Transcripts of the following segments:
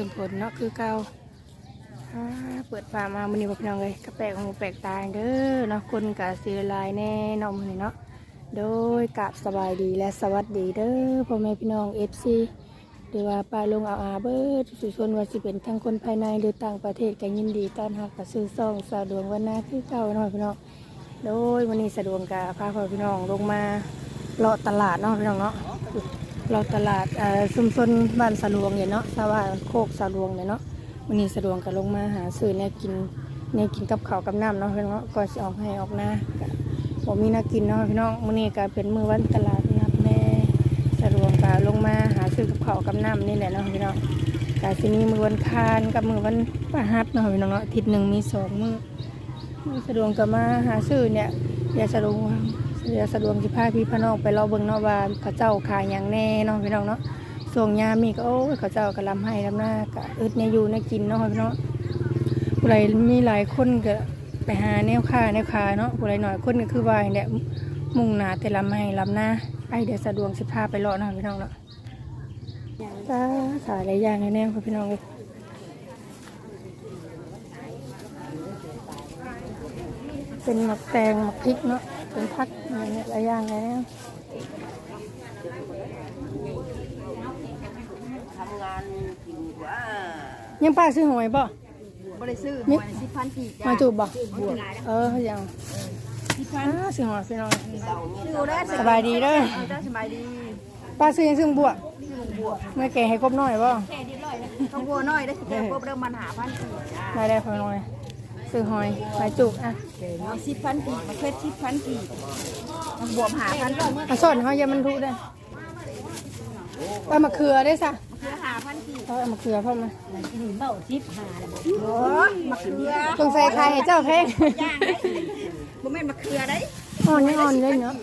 คืนฝนเนาะคือเก่าอ่าเปิดฟ้ามามื้อนี้บ่พี่น้องเอ้ยก็แปลกหูแปลกตาเด้อเนาะคนก็สิหลายแน่นาะมื้อเนาะโดยกราบสบายดีและสวัสดีเด้อพ่อแม่พี่น้อง FC หรือว่าป้าลงเอาอาเบิร์ดสุชนว่าสิเป็นทั้งคนภายในหรือต่างประเทศก็ยินดีต้อนรับกับซื้อซองสะดวงวันนาคือเก่าเนาะพี่น้องโดยวันนี้สะดวงกับพาพ่อพี่น้องลงมาเลาะตลาดเนาะพี่น้องเนาะ เราตลาดเอ่อชุมชนบ้านสะวงเนี่ยเนาะสว่าโคกสะวงเนี่ยเนาะวันนี้สะวงก็ลงมาหาซื้อเนี่ยกินเนี่ยกินกับข้าวกับน้ำเนาะพี่น้องก่อนสิออกให้ออกหน้าก็บ่มีน่ากินเนาะพี่น้องวันนี้ก็เป็นมือวันตลาดนัดแน่สะวกกาลงมาหาซื้อกับข้าวกับน้ำนี่แหละเนาะพี่น้องกาสิมีมือวันคานกับมือวันปะหัสเนาะพี่น้องเนาะทิศหนึ่งมีสองมือสะวกก็มาหาซื้อเนี่ยเดี๋ยวสะวก เดี๋ยวสะดวกสิพาพี่พาน้องไปรอเบิ่งเนาะว่าเขาเจ้าขายอย่างแน่เนาะพี่น้องเนาะส่งยามมีก็โอ้เขาเจ้าก็ลำให้ลำหน้าก็อึดเนี่ยอยู่เนี่ยกินเนาะพี่น้องผู้ใดมีหลายคนก็ไปหาแนวค่าแนวคาเนาะผู้ใดหน่อยคนก็คือว่าเนี่ยมุ่งหนาแต่ลำให้ลำหน้าไอเดี๋ยวสะดวกสิพาไปเลาะหน่อยพี่น้องเนาะจ้าขายหลายอย่างแน่ๆค่พี่น้องเลยเป็นหมักแตงหมักพริกเนาะ เป็นพักอะไรเนี่ยหลายอย่างเลยนะทำงานกินกว่ายังป้าซื้อหอยบ่บริซื้อนี่หอยสิบพันกีบมาจูบบ่เออเขายังอ้าซื้อหอยพี่น้องซื้อได้สบายดีเด้อได้สบายดีป้าซื้อยังซื้อบวกเมื่อแกให้ครบหน่อยบ่ต้องบัวน้อยได้สิเจอพวกเริ่มมันหาพันกีบจ้าได้ได้พอหน่อย ซื้อหอยหอยจุกอะหอยสิบพันกีบมาเคล็ดสิบพันกีบบวมหาพันกีบมาสอนเขาอย่ามันทุได้เอามาเขือได้ซะเพื่อหาพันกีบเอามาเขือพ่อมาโอ้มะเขือตรงใส่ไข่ให้เจ้าเพงย่างได้บ่แม่นมะเขือได้อ่อนยังอ่อนเลยเนาะ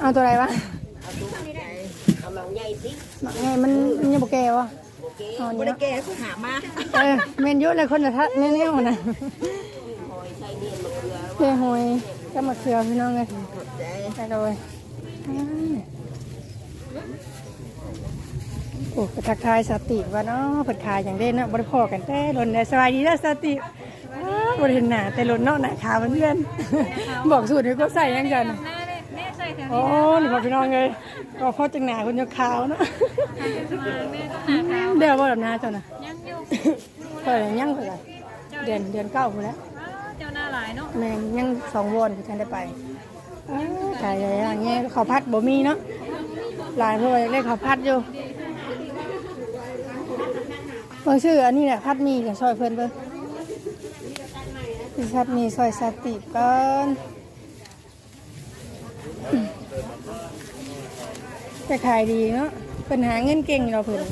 เอาตัวอะไรวะกำลังใหญ่สิหมักไงมันมันยังบกแก่วะ อ่อนบ่เยได้อะแก่กูหามาเออเมนเยอะเลยคนละทัดแน่ๆหมดนะหอยใส่เนียนมะเขือเจ้หอยก็มาเขือพี่น้องเลยใจไปเลยโอ้ไปทักทายสติว่าเนาะเปิดขายอย่างเด่นเนาะบริพอกันแต่หล่นได้สบายดีนะสติอ้าวบริเห็นหน้าแต่หล่นเนาะหน้าขาวมันเพื่อนบอกสูตรให้ก็ใส่ยังกันโอ้นี่บอกพี่น้องเลยก็พอจังหนาคนจะขาวเนาะ เดี๋ยวบ่แบบหน้าเจ้าน่ะยังอยู่เปิดยังเปิดอะไรเดือนเดือนเก้าคนแล้วอ้าวเจ้าหน้าหลายเนาะแม่งยังสองวนที่ฉันได้ไปอ้าวขายอะไรอย่างเงี้ยข้าวผัดบ่มีเนาะหลายเพื่อเรียกข้าวผัดอยู่เพิ่งชื่ออันนี้แหละพัดหมีกับซอยเพิ่นเบิ่งพี่พัดหมีซอยสติก่อนจะขายดีเนาะ เพิ่นหาเงินเก่งเราเพิ่น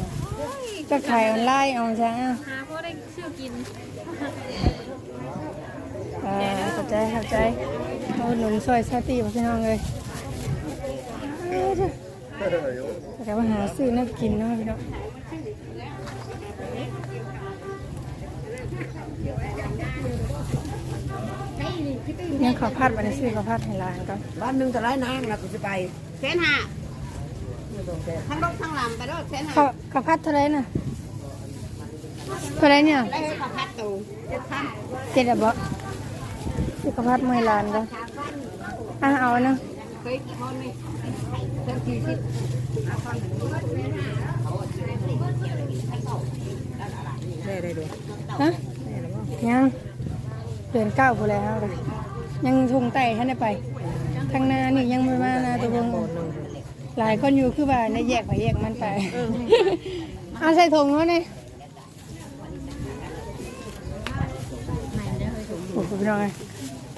จะขายออนไลน์เอาจ้าหาพวกได้ชื่อกินอ่าเข้าใจเข้าใจโอ้หนุ่มซอยสติพี่น้องเลยแต่ว่าหาซื้อน่ากินเนาะพี่น้องยังขอพัดมาในซื้อขอพัดให้ร้านก่อนบ้านหนึงแต่ไรนางแล้วก็จะไปแสนห้า ทั้งรถทั้งลำไปรถแสนห้าขอขอพัดเท่าไรน่ะเท่าไรเนี่ยได้ให้ขับพัดตูเจ็ดพันเจ็ดอะบ่ซื้อขอพัดมาให้ร้านก่อนอะเอาอันนึงเคยกี่คนนี่เจ็ดสี่สิบได้ได้ดูฮะยังเดือนเก้าพอแล้วเลยยังทุงไต่ท่านได้ไปทางหนานี่ยังไม่มานาตัววง หลายคนอยู่คือว่าในแยกไปแยกมันไปเอาใส่ถุงเขาเนี่ยโอ้โหพี่น้องเอ้ย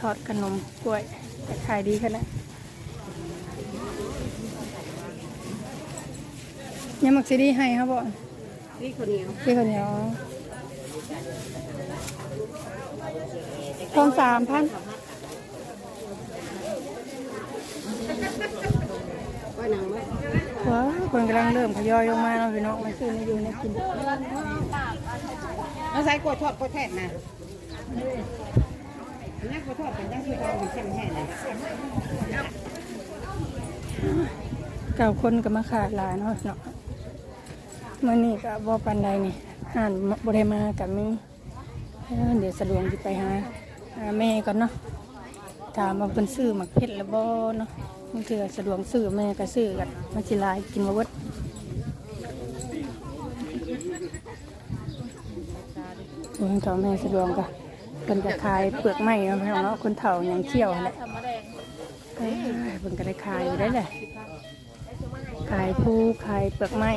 ทอดขนมกล้วยแต่ขายดีขนาดยังมักซีดีให้ครับบ่นี่คนเดียวพี่คนเดียวทองสามพัน ว้าคนกำลังเริ่มทยอยลงมาเนาะพี่น้องมาซื้อในอยู่ในกินเอาใส่กวดทอดกวดแทกนะนี่กวดทอดเป็นยังที่เราเป็นแช่แห้งเลยเก่าคนก็มาขาดหลายเนาะเนาะมื่อนี้ก็บ่ปันใดนี่ห่านบ่ได้มากับมีเดี๋ยวสะดวกสิไปหาแม่ก่อนเนาะถามว่าเพิ่นซื้อหมักเพชรแล้วบ่เนาะ บางเทื่อสะดวกซื้อแม่ก็ซื้อกันมันสิหลายกินบ่เบิดโอ้ยเขาแม่สะดวกก็เพิ่นก็ขายเปลือกไม้เนาะพี่น้องเนาะคนเฒ่ายังเที่ยวนั่นแหละทำมาแดงเอ้ยเพิ่นก็ได้ขายอยู่ได้แหละขายผู้ขายเปลือกไม้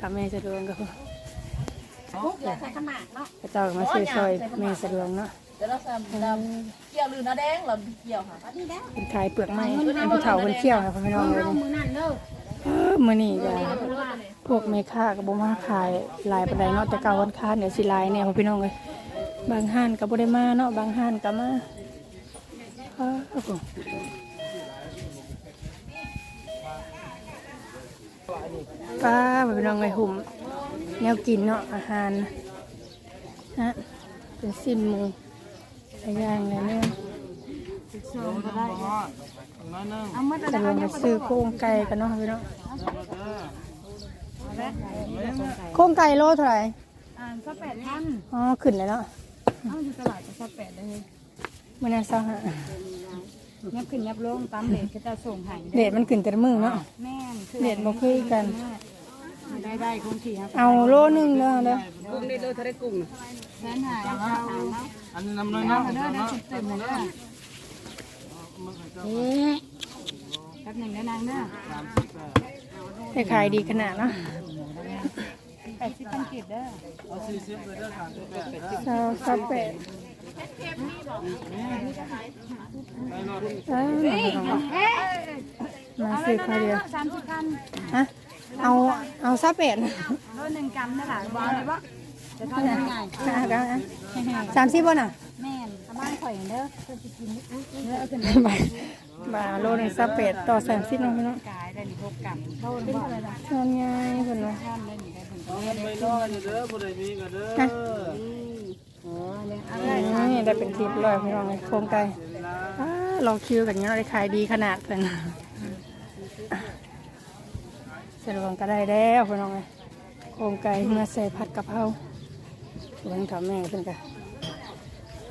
ทำแม่สะดวกก็พอปุ๊บอย่าใส่ขนาดเนาะพระเจ้าก็มาซื้อซอยแม่สะดวกเนาะ เดี๋ยวเราทำดำเกี่ยวหรือน้าแดงเราเกี่ยวค่ะอันนี้นะเป็นขายเปลือกไม้เป็นผู้เฒ่าคนเที่ยวค่ะพี่น้องเลยเอามือนั่นเด้อเออมื้อนี้ก็พวกแม่ค้าก็บ่มาขายหลายปานใดเนาะแต่เก่าวันค้าเดี๋ยวสิหลายแน่พ่อพี่น้องเอ้ยบางห้านก็บ่ได้มาเนาะบางห้านก็มาเออโอ้โหป้าพ่อพี่น้องเอ้ยหุ่มแนวกินเนาะอาหารนะเป็นสิ้นหมู หลายอย่างเลยเนี่ยจะลงไปซื้อโครงไก่กันเนาะพี่น้องโครงไก่โลเท่าไหร่อ่านสักแปดพันอ๋อขึ้นเลยเนาะเอาวอยู่ตลาดจะสักแปดเลยมื่อนั้นเศร้าฮะยับขึ้นยับลงตามเด็กก็จะส่งให้เดทมันขึ้นแต่มือเนาะแม่เดทบ่คือกัน ได้ได้คงที่ครับเอาโลหนึงเด้อเด้อกุ้งได้เลยถ้าได้กุ้งแสนหายเอาอันนี้น้ำน้อยเนาะเด้อได้สิบเต็มเลยเอ๊ะแป๊บหนึ่งเด้อนางเด้อได้ขายดีขนาดเนาะแปดสิบพันกีบเด้อเอาสี่สิบเลยเด้อสามสิบแปดเด้อเศร้าเศร้าแปดเอ้ยมาซื้อข้าวเดียวสามสิบพันฮะ เอา เอาซาเป็ดโลหนึ่งกรัมนั่นแหละวางเลยปะจะทำยังไงสามสิบบ่น่ะ แม่นทำบ้านข่อยเด้อเพื่อจะกินเนื้อเอาขึ้นบาทบาทโลหนึงซาเป็ดต่อสามสิบเนาะพี่น้องกายได้หนึ่งหกกรัมเท่าไหร่ละส่วนใหญ่เพิ่นว่าท่านได้หนึ่งได้ผลเอาเงินไปรออยู่เด้อบ่ได้มีก็เด้ออ๋อเนี่ยนี่ได้เป็นทิปเลยพี่น้องเลยโครงไก่อ้าลองคิวกันเงี้ยเราได้ขายดีขนาดเพิ่น สะดวกก็ได้แล้วพี่น้องเลยโครงไก่เมื่อใส่ผัดกะเพราเลี้ยงถามแม่เพิ่นกัน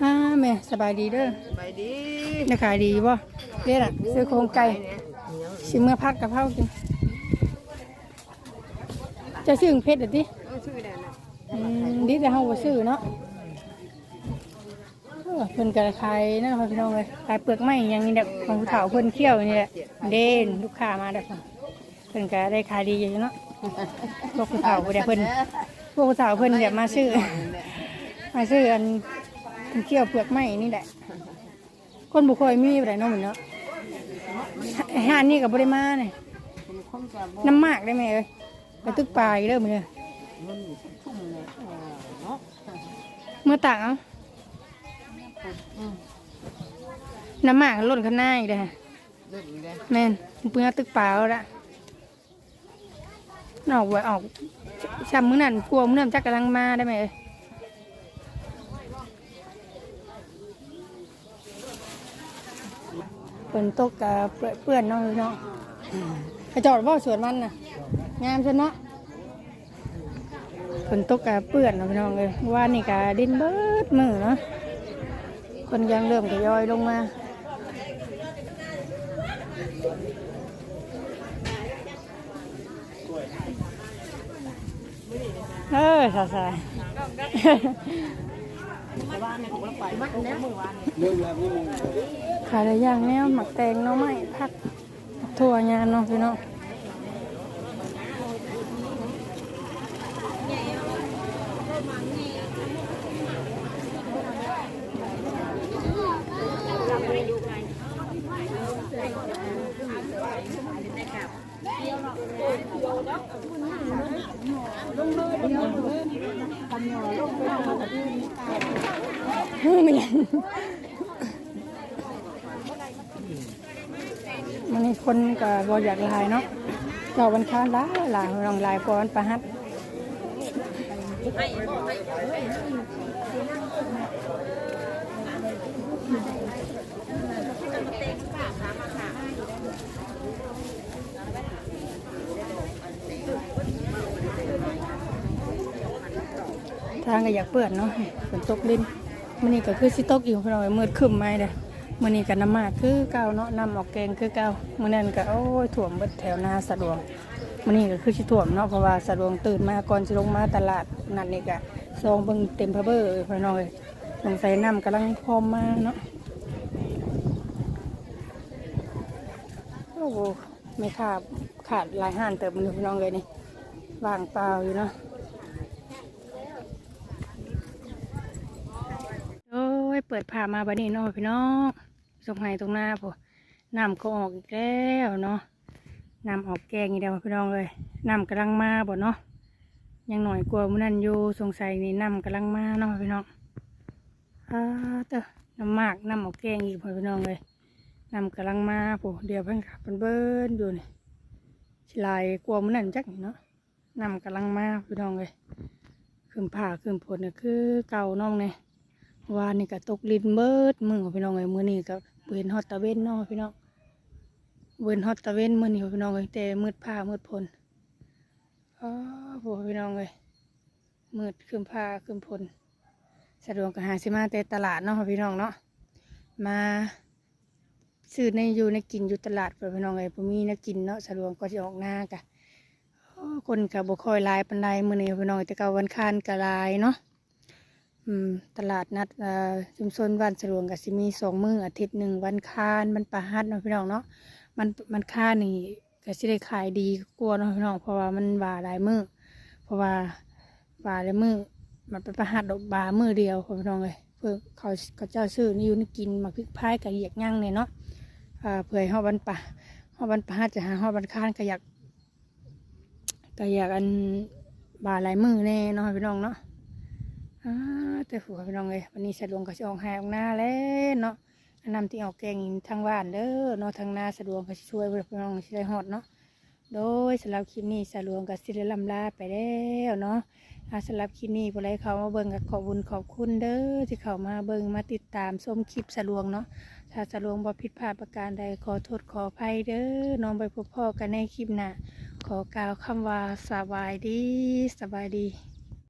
อ้าแม่สบายดีเด้อไปดีได้ขายดีบ่เด้อน่ะซื้อโครงไก่ชิมเมื่อผัดกะเพรากินจะซื้อเพชรเดี๋ยวดิชื่อแดนนะอืมดีแต่เฮาบ่ซื้อเนาะเออเพิ่นก็ขายนั่นค่ะพี่น้องเลยขายเปลือกไม้อย่างนี้แหละของผู้เฒ่าเพิ่นเคี่ยวนี่แหละเด่นลูกค้ามาแล้วค่ะ เพิ่นก็ได้ขายดีอยู่เนาะพวกผู้เฒ่าบ่ได้เพิ่นพวกผู้เฒ่าเพิ่นอยากมาซื้อ มาซื้ออันเพิ่นเคี่ยวเปลือกไม้นี่แหละ คนบ่ค่อยมีบ่ได้เนาะเหมือนเนาะห้านนี้ก็บ่ได้มาเนี่ยน้ำมากได้ไหมเอ้ยไปตึกปลาอีกเด้อมื้อนี้เมื่อต่างเอาน้ำหมากหล่นข้างหน้าอีกเลยฮะแม่นเพื่อตึกเปล่าละ นอกไว้ออกช้ำมื้อนั้นพวมื้อนั้นจักกำลังมาได้ไหมเอ่นตกกับเปื้อนๆเนาะพี่น้องกระจอดว่าสวนมันน่ะ งามจนเนาะฝนตกกะเปื้อนเนาะพี่น้องเลยว่านี่กะดินเบิดมือเนาะคนยังเริ่มทยอยลงมา เออสาสายขายอะไรอย่างแนวหมักแตงเนาะไม่พักถั่วยานเนาะพี่น้องเฮ้ยมันยัง มันนี่คนก็บ่อยากลายเนาะเจ้าวันค้าลายหลายลองลายพอนประหัดางก็อยากเปื้อนเนาะฝนตกลิ้น มื้อนี้ก็คือสิตกอีกพี่น้องเอ้ยมืดครึ้มไหมเด้อมื้อนี้ก็น้ำมากคือเก่าเนาะนำออกแกงคือเก่ามื้อนั้นก็โอ้ยท่วมเบิดแถวนาสะดวกมื้อนี้ก็คือสิท่วมเนาะเพราะว่าสะดวกตื่นมาก่อนสิลงมาตลาดนั่นนี่ก็ซองเบิ่งเต็มพะเบ้อเอ้ยพี่น้องเอ้ยสงสัยน้ำกำลังพร้อมมาเนาะโอ้โหไม่ขาดขาดลายห้านเติมมันอยู่พี่น้องเลยนี่วางเปล่าอยู่เนาะ โอ้ย เปิดผ่ามาบัดนี้เนาะพี่น้องสงไห้ตรงหน้าพอน้ำก็ออกอีกแล้วเนาะน้ำออกแกงอีกแล้วพี่น้องเลยน้ำกำลังมาบ่เนาะยังหน่อยกลัวมื้อนั้นอยู่สงสัยนี่น้ำกำลังมาเนาะพี่น้องอ่าเตอน้ำมากน้ำออกแกงอีกพอพี่น้องเลยน้ำกำลังมาพอเดี๋ยวเพิ่นขับเพิ่นเบิ้นอยู่นี่สิลายกลัวมื้อนั้นจักเนาะน้ำกำลังมาพี่น้องเลยขึ้นผ่าขึ้นผลเนี่ยคือเก่าน้องเนี่ย วานนี่ก็ตกลินเบิดมือพี่น้องเอ้ยมือนี้ก็เวนฮอตตะเวนเนาะพี่น้องเวนฮอตตะเวนมือนี้พี่น้องเอ้ยแต่มืดผ้ามืดพลอ๋อโหพี่น้องเอ้ยมืดคืมผ้าคืมพลสะดวกก็หาสิมาแต่ตลาดเนาะพี่น้องเนาะมาซื้อในอยู่ในกินอยู่ตลาดเพื่อพี่น้องเอ้ยบ่มีในกินเนาะสะดวกก็สิออกหน้ากะโอ้คนก็บ่ค่อยลายปานใดมือนี้พี่น้องแต่ก็วันคานก็หลายเนาะ ตลาดนัดชุมชนบ้านสรวงก็สิมีสองมืออาทิตย์หนึ่งวันคานมันประหัดเนาะพี่น้องเนาะมันมันค่านี่ก็สิได้ขายดีกว่าเนาะพี่น้องเพราะว่ามันบาหลายมือเพราะว่าบาหลายมือมันเป็นประหัดดอกบามือเดียวพี่น้องเลยเพื่อเขาเขาเจ้าซื้อนี่อยู่นี่กินมาพริกพายกับเหยียกย่างเนี่ยเนาะเผื่อห้ฮอดวันป่าฮอดวันปะจะหาฮอดวันคานก็อยากก็อยากอันบาหลายมือแน่เนาะพี่น้องเนาะ อ่าแต่ผัวพี่น้องเลยวันนี้สะดวกก็จะออกหาออกหน้าแล้วเนาะนำที่ออกแกงทางบ้านเด้อเนาะทางนาสะดวกก็สิช่วยพี่น้องสิได้ฮอดเนาะโดยสำหรับคลิปนี้สะดวกก็สิได้ลำลาไปแล้วเนาะอ่าสำหรับคลิปนี้ผู้ใดเขามาเบิ่งก็ขอบคุญขอบคุณเด้อที่เขามาเบิ่งมาติดตามชมคลิปสะดวกเนาะถ้าสะดวกบ่ผิดพลาดประการใดขอโทษขออภัยเด้อน้องไปพบพ่อกันในคลิปหน้าขอกล่าวคำว่าสบายดีสบายดี